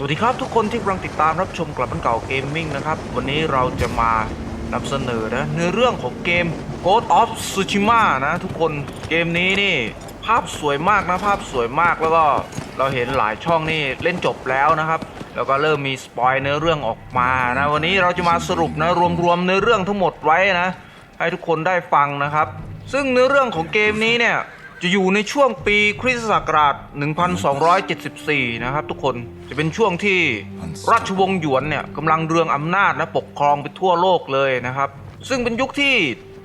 สวัสดีครับทุกคนที่กำลังติดตามรับชมกลับบ้านเก่าเกมมิ่งนะครับ วันนี้เราจะมานำเสนอนะในเรื่องของเกม Ghost of Tsushima นะทุกคนเกมนี้นี่ภาพสวยมากนะภาพสวยมากแล้วก็เราเห็นหลายช่องนี่เล่นจบแล้วนะครับ แล้วก็เริ่มมีสปอยเนื้อเรื่องออกมานะวันนี้เราจะมาสรุปนะรวมๆเนื้อเรื่องทั้งหมดไว้นะ ให้ทุกคนได้ฟังนะครับ ซึ่งเนื้อเรื่องของเกมนี้เนี่ย จะอยู่ในช่วงปีคริสตศักราช 1274 นะครับทุกคนจะเป็นช่วงที่ราชวงศ์หยวนเนี่ยกำลังเรืองอำนาจและปกครองไปทั่วโลกเลยนะครับ ซึ่งเป็นยุคที่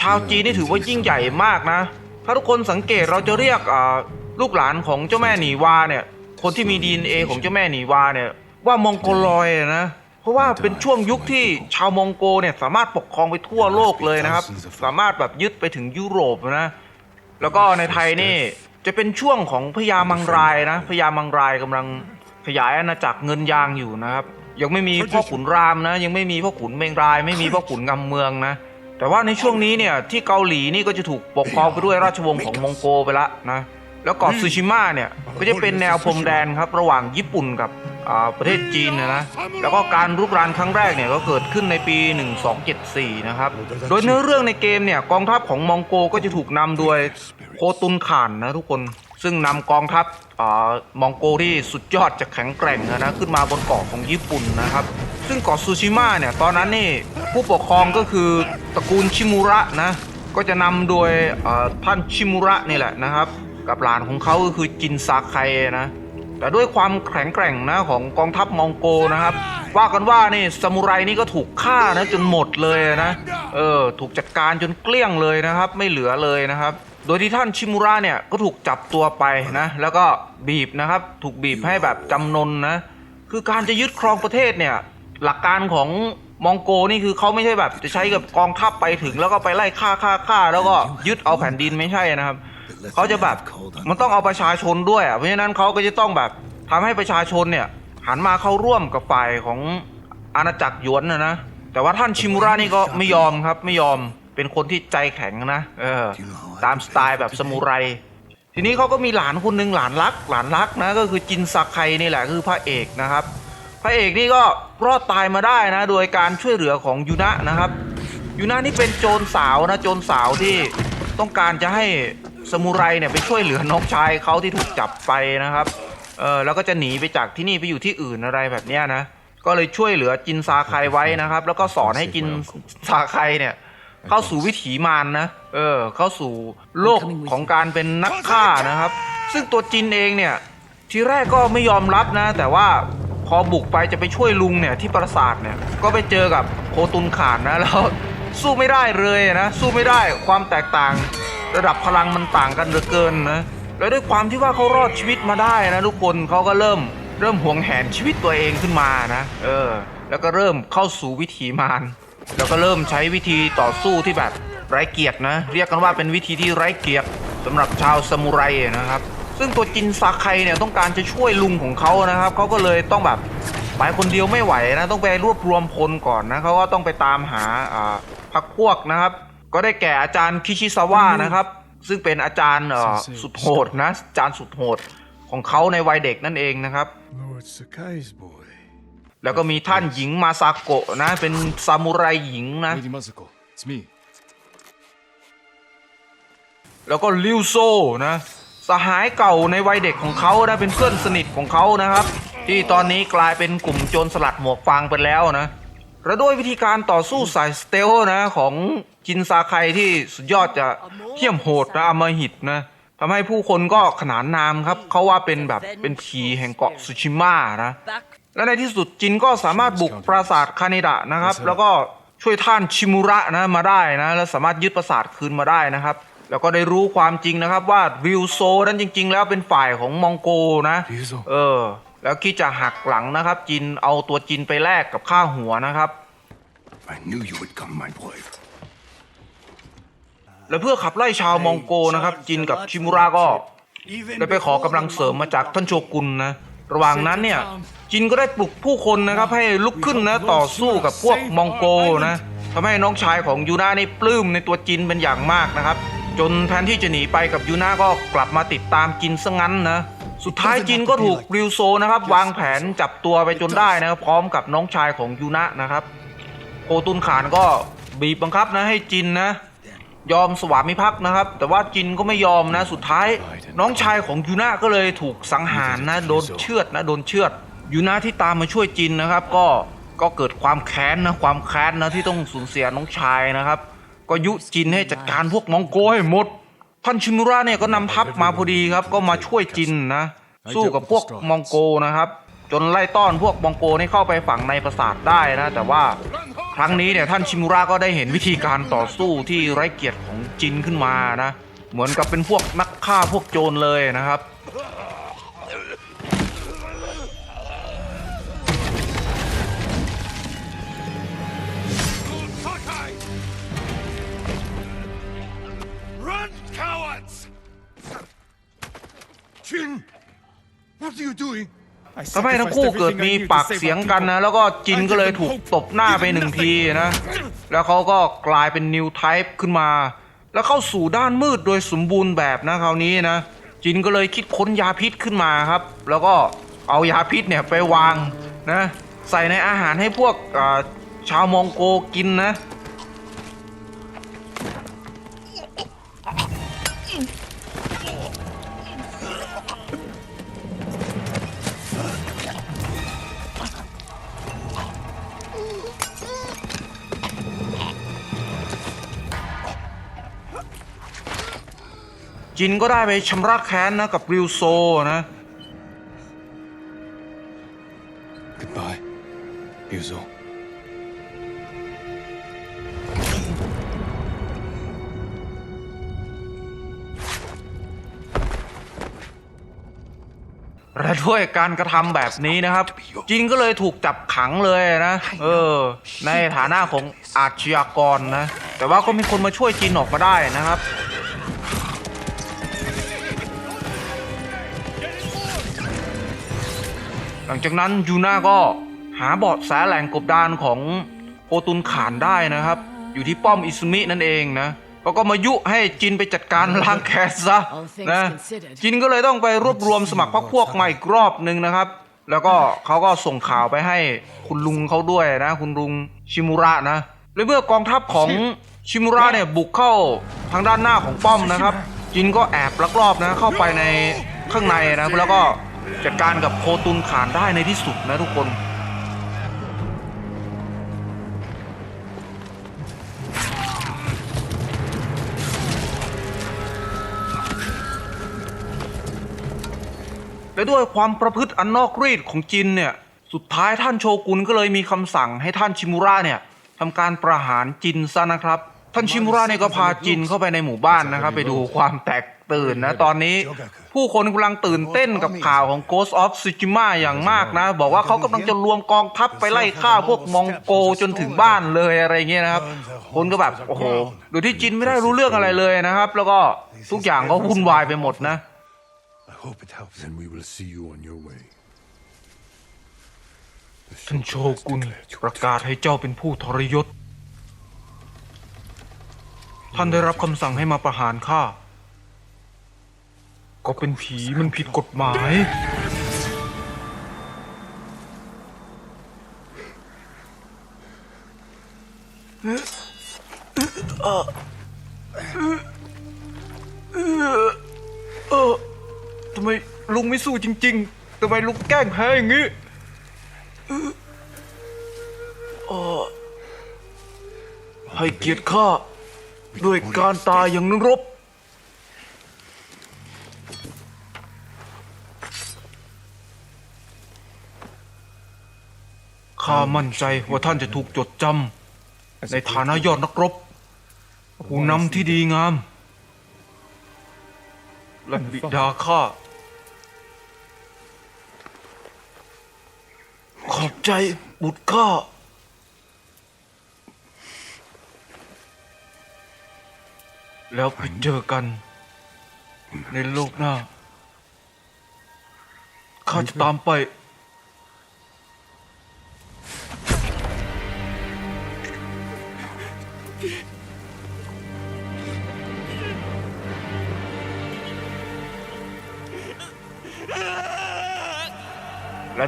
ชาวจีนนี่ถือว่ายิ่งใหญ่มากนะ ถ้าทุกคนสังเกตเราจะเรียกอ่าลูกหลานของเจ้าแม่หนีวาเนี่ยคนที่มี DNA ของเจ้าแม่หนีวาเนี่ยว่ามองโกลอยนะเพราะว่าเป็นช่วงยุคที่ชาวมองโกเนี่ยสามารถปกครองไปทั่วโลกเลยนะครับ สามารถแบบยึดไปถึงยุโรปนะ แล้วก็ในไทยนี่จะเป็นช่วงของพญามังรายนะพญามังรายกำลังขยายอาณาจักรเงินยางอยู่นะครับ ยังไม่มีพ่อขุนรามนะ ยังไม่มีพ่อขุนเมงราย ไม่มีพ่อขุนงำเมืองนะ แต่ว่าในช่วงนี้เนี่ยที่เกาหลีนี่ก็จะถูกปกครองไปด้วยราชวงศ์ของมองโกไปละนะแล้วเกาะซูชิมะเนี่ยก็จะเป็นแนวพรมแดนครับระหว่างญี่ปุ่นกับ ประเทศจีนนะนะแล้วก็การรุกรานครั้งแรกเนี่ยก็เกิดขึ้นในปี 1274 นะครับ โดยเนื้อเรื่องในเกมเนี่ยกองทัพของมองโกก็จะถูกนำโดยโคตุนข่านนะทุกคนซึ่งนำกองทัพอมองโกที่สุดยอดจะแข็งแกร่งนะนะขึ้นมาบนเกาะของญี่ปุ่นนะครับ ซึ่งเกาะซูชิมะเนี่ยตอนนั้นนี่ผู้ปกครองก็คือตระกูลชิมูระนะก็จะนำโดยท่านชิมูระนี่แหละนะครับ กับหลานของเขาก็คือจินซาไคนะ แต่ด้วยความแข็งแกร่งนะของกองทัพมองโกนะครับ ว่ากันว่านี่ซามูไรนี่ก็ถูกฆ่านะจนหมดเลยนะเออถูกจัดการจนเกลี้ยงเลยนะครับ ไม่เหลือเลยนะครับ โดยที่ท่านชิมูระเนี่ยก็ถูกจับตัวไปนะแล้วก็บีบนะครับถูกบีบให้แบบจำนนนะคือการจะยึดครองประเทศเนี่ยหลักการของมองโกนี่คือเขาไม่ใช่แบบจะใช้กับกองทัพไปถึง แล้วก็ไปไล่ฆ่าฆ่าฆ่าแล้วก็ยึดเอาแผ่นดินไม่ใช่นะครับ เขาจะแบบมันต้องเอาประชาชนด้วยอะเพราะฉะนั้นเขาก็จะต้องแบบทำให้ประชาชนเนี่ยหันมาเข้าร่วมกับฝ่ายของอาณาจักรหยวนนะนะแต่ว่าท่านชิมูระนี่ก็ไม่ยอมครับไม่ยอมเป็นคนที่ใจแข็งนะเออตามสไตล์แบบสมุไร ทีนี้เขาก็มีหลานคนหนึ่งหลานรัก หลานรักนะก็คือจินซาไคนี่แหละคือพระเอกนะครับ พระเอกนี่ก็รอดตายมาได้นะ โดยการช่วยเหลือของยูนะนะครับยูนะนี่เป็นโจรสาวนะโจรสาวที่ต้องการจะให้ สมุไรเนี่ยไปช่วยเหลือน้องชายเขาที่ถูกจับไปนะครับเออแล้วก็จะหนีไปจากที่นี่ไปอยู่ที่อื่นอะไรแบบเนี้ยนะก็เลยช่วยเหลือจินซาไคไว้นะครับ แล้วก็สอนให้จินซาไคเนี่ยเข้าสู่วิถีมารนนะเออเข้าสู่โลกของการเป็นนักฆ่านะครับ ซึ่งตัวจินเองเนี่ยทีแรกก็ไม่ยอมรับนะ แต่ว่าพอบุกไปจะไปช่วยลุงเนี่ยที่ปราสาทเนี่ยก็ไปเจอกับโคตุนขานนะแล้วสู้ไม่ได้เลยนะสู้ไม่ได้ความแตกต่าง ระดับพลังมันต่างกันเหลือเกินนะแล้วด้วยความที่ว่าเขารอดชีวิตมาได้นะทุกคนเขาก็เริ่มเริ่มหวงแหนชีวิตตัวเองขึ้นมานะ เออ แล้วก็เริ่มเข้าสู่วิถีมารแล้วก็เริ่มใช้วิธีต่อสู้ที่แบบไร้เกียรตินะ เรียกกันว่าเป็นวิธีที่ไร้เกียรติสำหรับชาวซามูไรนะครับ ซึ่งตัวจินซาไคเนี่ยต้องการจะช่วยลุงของเขานะครับเขาก็เลยต้องแบบไปคนเดียวไม่ไหวนะ ต้องไปรวบรวมพลก่อนนะเขาก็ต้องไปตามหาอ่าพักพวกนะครับ ก็ได้แก่อาจารย์คิชิซาวะนะครับ ซึ่งเป็นอาจารย์เอ่อสุดโหดนะอาจารย์สุดโหดของเขาในวัยเด็กนั่นเองนะครับ Lord Sakai's boy. แล้วก็มีท่านหญิงมาซาโกะนะ เป็นซามูไรหญิงนะ Lady Masako, it's me. แล้วก็ลิวโซนะ สหายเก่าในวัยเด็กของเขานะ เป็นเพื่อนสนิทของเขานะครับ ที่ตอนนี้กลายเป็นกลุ่มโจรสลัดหมวกฟางไปแล้วนะ และด้วยวิธีการต่อสู้สายสเตลนะของจินซาไคที่สุดยอดจะเที่ยมโหดนะอำมหิตนะทำให้ผู้คนก็ขนานนามครับ เขาว่าเป็นแบบเป็นผีแห่งเกาะซูชิมะนะ และในที่สุดจินก็สามารถบุกปราสาทคาเนดะนะครับ แล้วก็ช่วยท่านชิมุระนะมาได้นะ แล้วสามารถยึดปราสาทคืนมาได้นะครับ แล้วก็ได้รู้ความจริงนะครับว่าวิวโซนั้นจริง ๆ แล้วเป็นฝ่ายของมองโกนะวิวโซเออ แล้วคิดจะหักหลังนะครับ จินเอาตัวจินไปแลกกับค่าหัวนะครับ I knew you would come, my boy. และเพื่อขับไล่ชาวมองโกนะครับ จินกับชิมุระก็ได้ไปขอกำลังเสริมมาจากท่านโชกุนนะระหว่างนั้นเนี่ยจินก็ได้ปลุกผู้คนนะครับให้ลุกขึ้นนะต่อสู้กับพวกมองโกนะทำให้น้องชายของยูนานี่ปลื้มในตัวจินเป็นอย่างมากนะครับ จนแทนที่จะหนีไปกับยูนาก็กลับมาติดตามจินซะงั้นนะ สุดท้ายจินก็ถูกริวโซนะครับ วางแผนจับตัวไปจนได้นะครับพร้อมกับน้องชายของยูนะนะครับโคตุนขานก็บีบบังคับนะให้จินนะยอมสวามิภักดิ์นะครับ แต่ว่าจินก็ไม่ยอมนะ สุดท้าย น้องชายของยูนะก็เลยถูกสังหารนะโดนเชือดนะโดนเชือดยูนะที่ตามมาช่วยจินนะครับ ก็ก็เกิดความแค้นนะความแค้นนะที่ต้องสูญเสียน้องชายนะครับ ก็ยุจินให้จัดการพวกมองโกให้หมด ท่านชิมุระเนี่ยก็นำทัพมาพอดีครับ ก็มาช่วยจินนะ สู้กับพวกมองโกนะครับ จนไล่ต้อนพวกมองโกนี่เข้าไปฝังในปราสาทได้นะ แต่ว่าครั้งนี้เนี่ยท่านชิมุระก็ได้เห็นวิธีการต่อสู้ที่ไร้เกียรติของจินขึ้นมานะ เหมือนกับเป็นพวกนักฆ่าพวกโจรเลยนะครับ Chin! What are you doing? ทำให้ทั้งคู่เกิดมีปากเสียงกันนะ แล้วก็จินก็เลยถูกตบหน้าไปหนึ่งทีนะ แล้วเขาก็กลายเป็นนิวไทป์ขึ้นมา แล้วเข้าสู่ด้านมืดโดยสมบูรณ์แบบนะคราวนี้นะ จินก็เลยคิดค้นยาพิษขึ้นมาครับ แล้วก็เอายาพิษเนี่ยไปวางนะ ใส่ในอาหารให้พวกอ่าชาวมองโกกินนะ จินก็ได้ไปชำระแค้นนะกับริวโซนะ Goodbye, Yuzo. และด้วยการกระทำแบบนี้นะครับ จินก็เลยถูกจับขังเลยนะ เออ ในฐานะของอาชญากรนะ แต่ว่าก็มีคนมาช่วยจินออกมาได้นะครับ หลังจากนั้นยูน่าก็หาเบาะแสแหล่งกบดานของโคตุนขานได้นะครับ อยู่ที่ป้อมอิซุมินั่นเองนะเขาก็มายุให้จินไปจัดการล้างแค้นซะ All things นะ considered จินก็เลยต้องไปรวบรวมสมัครพรรคพวกใหม่อีกรอบหนึ่งนะครับ แล้วก็เขาก็ส่งข่าวไปให้คุณลุงเขาด้วยนะคุณลุงชิมุระนะและเมื่อกองทัพของชิมุระเนี่ยบุกเข้าทางด้านหน้าของป้อมนะครับ จินก็แอบลักลอบนะเข้าไปในข้างในนะแล้วก็ จัดการกับโคตุนขานได้ในที่สุดนะทุกคน และด้วยความประพฤติอันนอกรีดของจินเนี่ย สุดท้ายท่านโชกุนก็เลยมีคำสั่งให้ท่านชิมุระเนี่ยทำการประหารจินซะนะครับ ท่านชิมุระเนี่ยก็พาจินเข้าไปในหมู่บ้านนะครับ ไปดูความแตก ตื่นนะ ตอนนี้ผู้คนกำลังตื่นเต้นกับข่าวของ Ghost of Tsushima อย่างมากนะ บอกว่าเขากำลังจะรวมกองทัพไปไล่ฆ่าพวกมองโกจนถึงบ้านเลยอะไรเงี้ยนะครับ คนก็แบบโอ้โหโดยที่จินไม่ได้รู้เรื่องอะไรเลยนะครับ แล้วก็ทุกอย่างก็วุ่นวายไปหมดนะ I hope it helps. Then we will see you on your way. The ท่านโช Shogun has กุน declared you ประกาศให้เจ้าเป็นผู้ทรยศ ท่านได้รับคำสั่งให้มาประหารข้า ก็เป็นผีมันผิดกฎหมาย เออทำไมลุงไม่สู้จริงๆทำไมลุงแกล้งแพ้อย่างนี้ให้เกียรติข้าด้วยการตายอย่างนรบ มั่นใจว่าท่านจะถูกจดจำในฐานะยอดนักรบ ผู้นำที่ดีงาม และบิดาข้า ขอบใจบุตรข้าแล้วไปเจอกัน ในโลกหน้า ข้าจะตามไป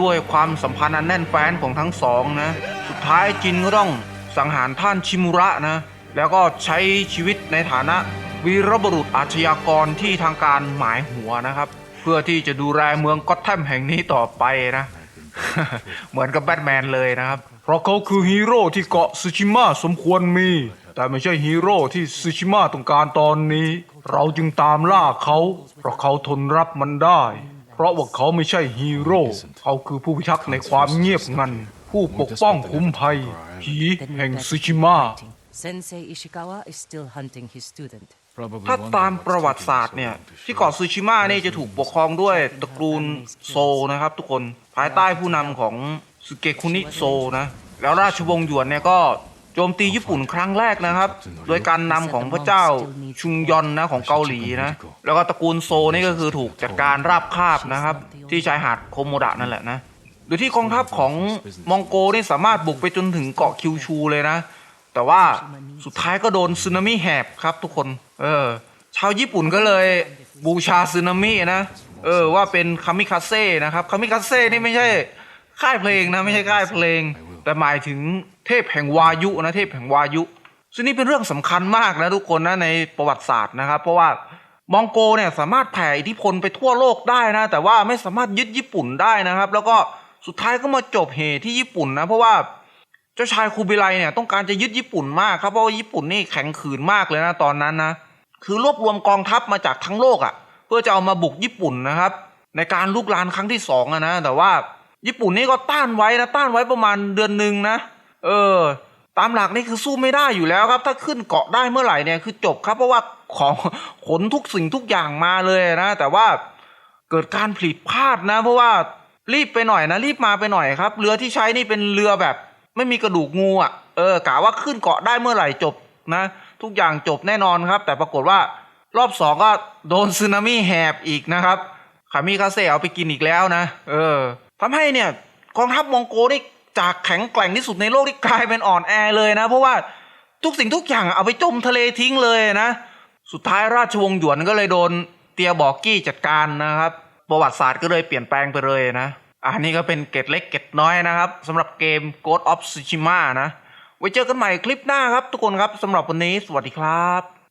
ด้วยความสัมพันธ์อันแน่นแฟ้นของทั้งสองนะ สุดท้ายจินก็ต้องสังหารท่านชิมุระนะ แล้วก็ใช้ชีวิตในฐานะวีรบุรุษอาชญากรที่ทางการหมายหัวนะครับ เพื่อที่จะดูแลเมืองก็อตแทมแห่งนี้ต่อไปนะ เหมือนกับแบทแมนเลยนะครับ เพราะเขาคือฮีโร่ที่เกาะซูชิมะสมควรมี แต่ไม่ใช่ฮีโร่ที่ซูชิมะต้องการตอนนี้ เราจึงตามล่าเขา เพราะเขาทนรับมันได้ เพราะว่าเขาไม่ใช่ฮีโร่เขาคือผู้พิทักษ์ในความเงียบงัน ผู้ปกป้องคุ้มภัยผีแห่งซูชิมะ Sensei Ishikawa is still hunting his student. ถ้าตามประวัติศาสตร์เนี่ยที่เกาะซูชิมะนี่จะถูกปกครองด้วยตระกูลโซนะครับ ทุกคนภายใต้ผู้นำของสุเกคุนิโซนะ แล้วราชวงศ์หยวนเนี่ยก็ โจมตีญี่ปุ่นครั้งแรกนะครับ โดยการนำของพระเจ้าชุงยอนนะของเกาหลีนะ แล้วก็ตระกูลโซนี่ก็คือถูกจัดการราบคาบนะครับ ที่ชายหาดโคโมดะนั่นแหละนะ โดยที่กองทัพของมองโกนี่สามารถบุกไปจนถึงเกาะคิวชูเลยนะ แต่ว่าสุดท้ายก็โดนสึนามิแหบครับทุกคน เออ ชาวญี่ปุ่นก็เลยบูชาสึนามินะ เออว่าเป็นคามิคาเซ่นะครับ คามิคาเซ่นี่ไม่ใช่ค่ายเพลงนะไม่ใช่ค่ายเพลง แต่หมายถึง เทพแห่งวายุนะเทพแห่งวายุ ซึ่งนี่เป็นเรื่องสำคัญมากนะทุกคนนะในประวัติศาสตร์นะครับ เพราะว่ามองโกเนี่ยสามารถแผ่อิทธิพลไปทั่วโลกได้นะ แต่ว่าไม่สามารถยึดญี่ปุ่นได้นะครับ แล้วก็สุดท้ายก็มาจบเหตุที่ญี่ปุ่นนะ เพราะว่าเจ้าชายคูบิไลเนี่ยต้องการจะยึดญี่ปุ่นมากครับเพราะว่าญี่ปุ่นนี่แข็งขืนมากเลยนะตอนนั้นนะคือรวบรวมกองทัพมาจากทั้งโลกอะ่ะ เพื่อจะเอามาบุกญี่ปุ่นนะครับ ในการลุกลานครั้งที่สองอะนะแต่ว่าญี่ปุ่นนี่ก็ต้านไว้นะต้านไว้ประมาณเดือนหนึ่งนะ เออ ตามหลักนี่คือสู้ไม่ได้อยู่แล้วครับ ถ้าขึ้นเกาะได้เมื่อไหร่เนี่ยคือจบครับ เพราะว่าของขนทุกสิ่งทุกอย่างมาเลยนะ แต่ว่าเกิดการผลิตพลาดนะ เพราะว่ารีบไปหน่อยนะ รีบมาไปหน่อยครับ เรือที่ใช้นี่เป็นเรือแบบ ไม่มีกระดูกงูอะเออกะว่าขึ้นเกาะได้เมื่อไหร่จบนะ ทุกอย่างจบแน่นอนครับ แต่ปรากฏว่ารอบสองก็โดนสึนามิแหบอีกนะครับขามิคาเซ่เอาไปกินอีกแล้วนะ เออทำให้เนี่ยกองทัพมองโกนี่ จากแข็งแกร่งที่สุดในโลกที่กลายเป็นอ่อนแอเลยนะ เพราะว่าทุกสิ่งทุกอย่างเอาไปจมทะเลทิ้งเลยนะ สุดท้ายราชวงศ์หยวนก็เลยโดนเตียบอกกี้จัดการนะครับ ประวัติศาสตร์ก็เลยเปลี่ยนแปลงไปเลยนะอันนี้ก็เป็นเกร็ดเล็กเกร็ดน้อยนะครับสำหรับเกม Ghost of Tsushima นะ ไว้เจอกันใหม่คลิปหน้าครับทุกคนครับสำหรับวันนี้สวัสดีครับ